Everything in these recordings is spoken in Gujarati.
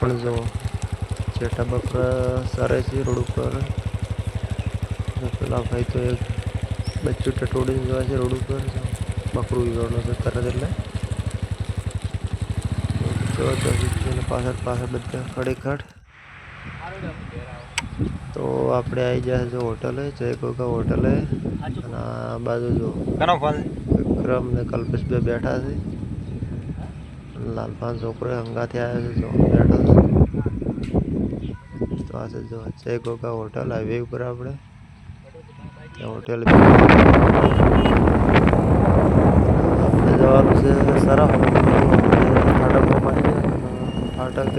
પણ જો ચેટા બકરા સારે છે રોડ ઉપર. પેલા ભાઈ તો એક બચ્ચું ટટોડીને જોવા છે રોડ ઉપર. બકરું વિગડનું છે તરત એટલે. પાછળ પાછળ બધા ખડેખડ. તો આપણે આવી જાય જો હોટલે જય ગોગા હોટલે. અને આ બાજુ જો વિક્રમ ને કલ્પેશ બે બેઠા છે. લાલપાન છોકરો હંગાથી આવ્યો છે તો આ છે જો, જય ગોગા હોટલ, હાઈવે ઉપર આપણે. ત્યાં હોટેલ આપણે જવાનું છે સારા ફાટક ફાટક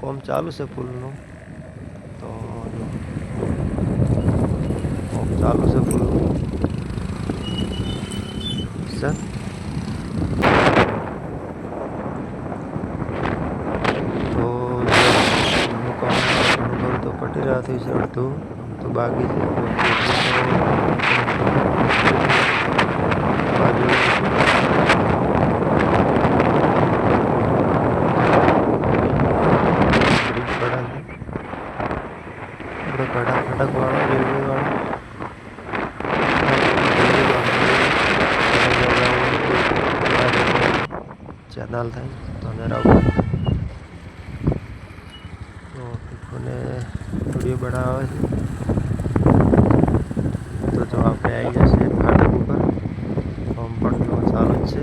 કોમ ચાલુ છે પુલનું તો જો કોમ ચાલુ છે પુલનું છે તો ઘણું કામ ઘણું ખરું તો પટી રહ્યાથી છે અડધું આમ તો બાકી છે બાજુ બ્રિજ પડા છે આપણે કડા ખડકવાળો રેલવે વાળો ચેનલ થાય તો નરાવું તો ટીકોને વીડિયો બનાવે છે. તો જો આપણે આવી જશે ફાટક ઉપર. ફોર્મ પણ ચાલુ જ છે.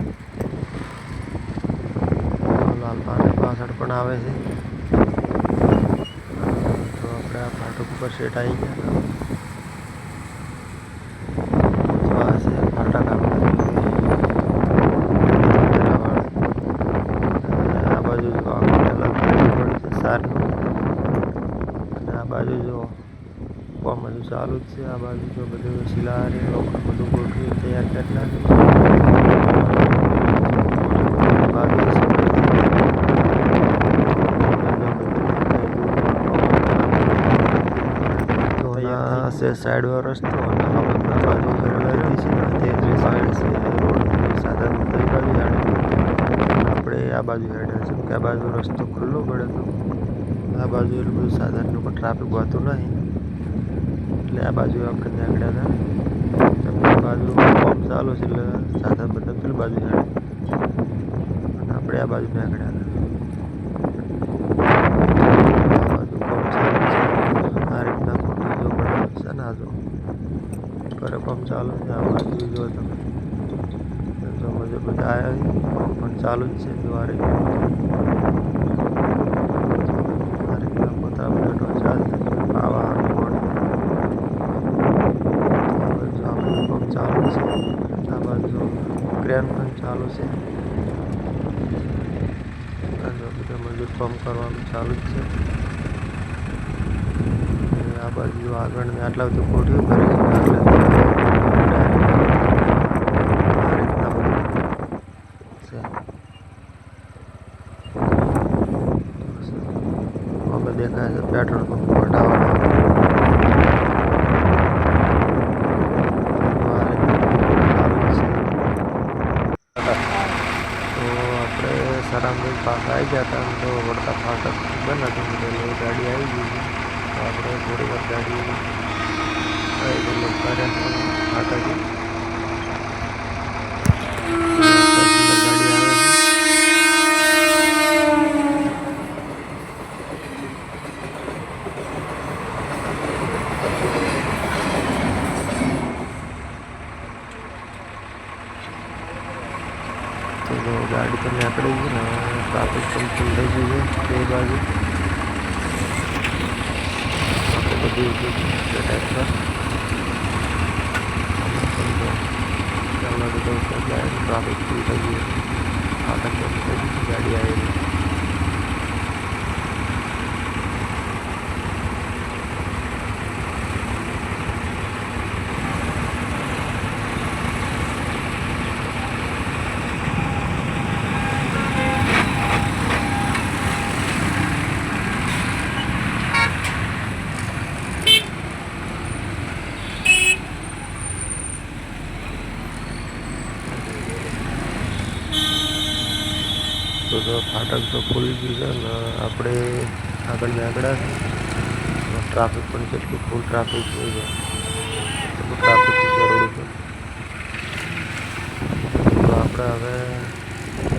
લાલ પાણી પાછળ પણ આવે છે. તો આપણે આ ફાટક ઉપર સેટ આવી ગયા તો આ છે ફાટક આપણે આ બાજુ જો આપણે અલગ પડી છે સારનું અને આ બાજુ જો કોમ બધું ચાલુ જ છે આ બાજુ જો બધું શિલાહારી લોખંડ બધું ગોઠવી તૈયાર કરી નાખ્યું છે સાઈડનો રસ્તો અને આપણે બાજુ છે તે સાઈડ છે રોડ સાધન કઈ બાજુ આપણે આ બાજુ હેડે છે કે આ બાજુ રસ્તો ખુલ્લો પડે તો. આ બાજુ એટલું બધું સાધનનું પણ ટ્રાફિક હોતું નહીં. એટલે આ બાજુ આપણે નીકળ્યા હતા. બાજુ ફોર્મ ચાલુ છે એટલે સાધન બધા પેલી બાજુ હેડે અને આપણે આ બાજુ નીકળ્યા હતા. બાજુ કોમ ચાલુ છે. આ બાજુ જો તમે. જો બધા આવ્યા છે. પણ ચાલુ જ છે, જો આ રીતના આ રીતના પોતા બધા ઢોચા છે પાવા મોડ આ બાજુ આ બધું કામ ચાલુ છે આ બાજુ ક્રેન પણ ચાલુ છે. બધા મજૂર કામ કરવાનું ચાલુ જ છે. આ બાજુ આગળ ને આટલા બધું કોઠ્યું કરે છે આટલા આ રીતના બધું છે અમે દેખાય છે પેટ્રોલ પંપ હટાવવાનો તો આપણે સરામગંજ પાસે આવી ગયા હતા તો વડતા ફાટક બંધ હતું એટલે ગાડી આવી ગઈ તો આપણે થોડી વાર ગાડી ફાટક ગાડી આવે છે તો ગાડી તમને નીકળી ગઈ ને ટ્રાફિક પણ થઈ ગયું છે, બે બાજુ. બધી ટ્રાફિક ફૂલ થઈ ગયું બંધ થઈ ગાડી આવી ખુલી ગયું છે આપણે આગળ આગળ ટ્રાફિક પણ કેટલું ફૂલ ટ્રાફિક હોય છે. એટલું ટ્રાફિક છે રોડ ઉપર. તો આપણે હવે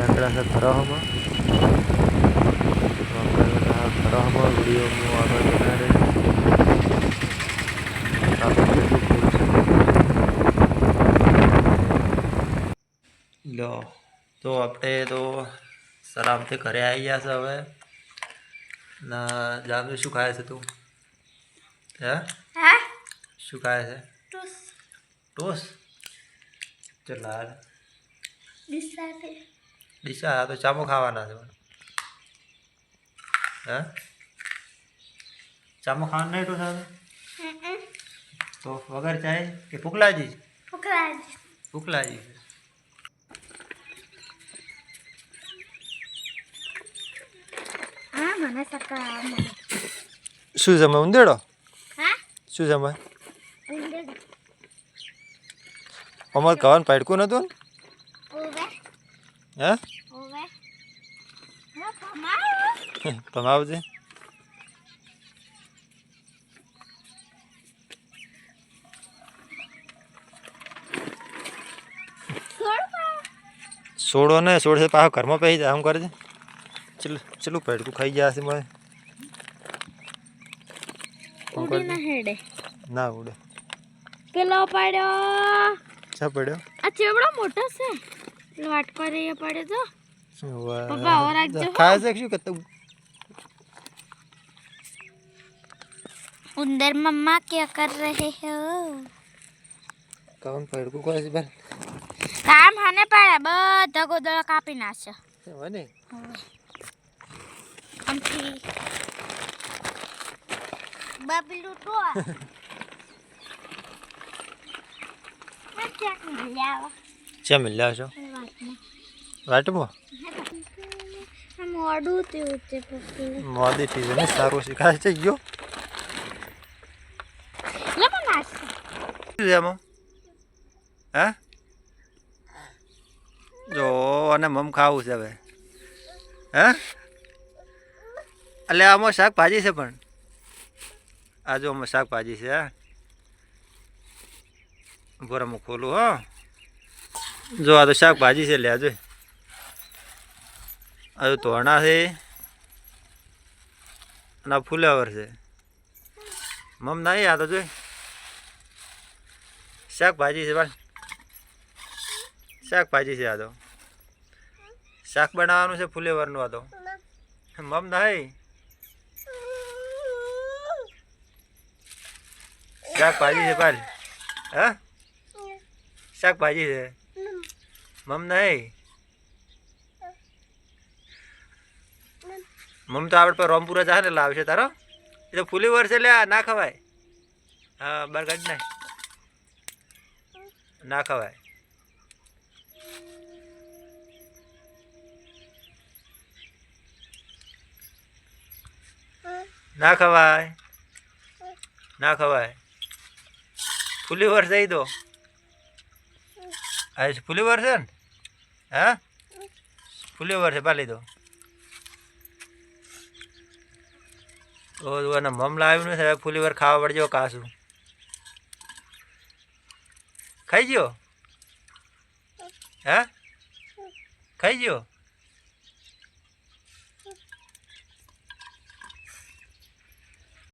આગળ છે ખરાહોમાં તો આપણે આ ખરાહોમાં વિડીયોમાં આગળ બનાવે ટ્રાફિક કેટલું ફૂલ છે. તો આપણે તો સલામથી ઘરે આવી ગયા છે હવે. ના જામનું શું ખાય છે તું? હે? શું ખાય છે? ટોસ. ચલા ડીસા તો ચામો ખાવાના છે. હે? ચામો ખાવાનું નહીં ટોસ તો વગર ચાય કે ફૂકલાજી ફૂકલાજી ફૂકલાજી હા મને શું જમે ઉંદેડો? હા? શું જમે અમારે ખાવાનું પાડકું નતું ઓવે. હે? ઓવે. તમે આવજે છોડ સોડો ને છોડશે પાછો ઘરમાં પહેરી જાય આમ કરજે ચલ ચલું પેડકું ખાઈ ગયા હશે મને શું ઉડી કરજે? ના હેડે ના ઉડે પેલો પડ્યો ચા પડ્યો આ ચેવડો મોટો છે પેલો વાટકો રે એ પડે તો વાહ. પપ્પા, આવો રાખજો હો. ખાય છે કે શું કરતા उंदर मम्मा क्या कर रहे हो કામ પેડકું ખાય છે બેન કામ હાને પાડે બધા ગોદળો કાપી નાખ્યો હોય ને આમથી બબલું તો. મેં ક્યાંક મળ્યા ચા મિલ્યા છો વાટમાં? મોડું થયું તે પછી મોદી થી ને સારું શીખાય છે ગયો. લે મને નાખ શું છે આમાં? હે? જો અને મમ ખાવું છે હવે. હે? એટલે આમાં શાકભાજી છે પણ. આ જો આમાં શાકભાજી છે, હા. બોરામાં ખોલું, હો. જો, આ તો શાકભાજી છે લે આ જોઈ. આ તોરણા છે. અને આ ફુલાવર છે. મમ ના આ તો, જોઈ. શાકભાજી છે, ભાઈ. શાકભાજી છે આ તો. શાક બનાવવાનું છે, ફુલેવરનું આ તો. મમ નહીં શાકભાજી છે પાલ. હા? શાકભાજી છે? મમ નહીં? મમ તો આપણે પર રોમપુરા જાય ને લાવશે તારો. એ તો ફૂલી વર્ષે લે ના ખવાય. હા, બાર કાઢ નાખ ના ખવાય. ના ખવાય. ના ખવાય. ફૂલી વર્ષ દઈ દો. આ ફૂલી વર્ષ છે ને, હા? ફૂલી વર્ષ છે પાલી દો. તો મમલા મમ લાવ્યું ને સાહેબ ફૂલી વાર ખાવા પડજો કાશું ખાઈ ગયો? હે? ખાઈ ગયો?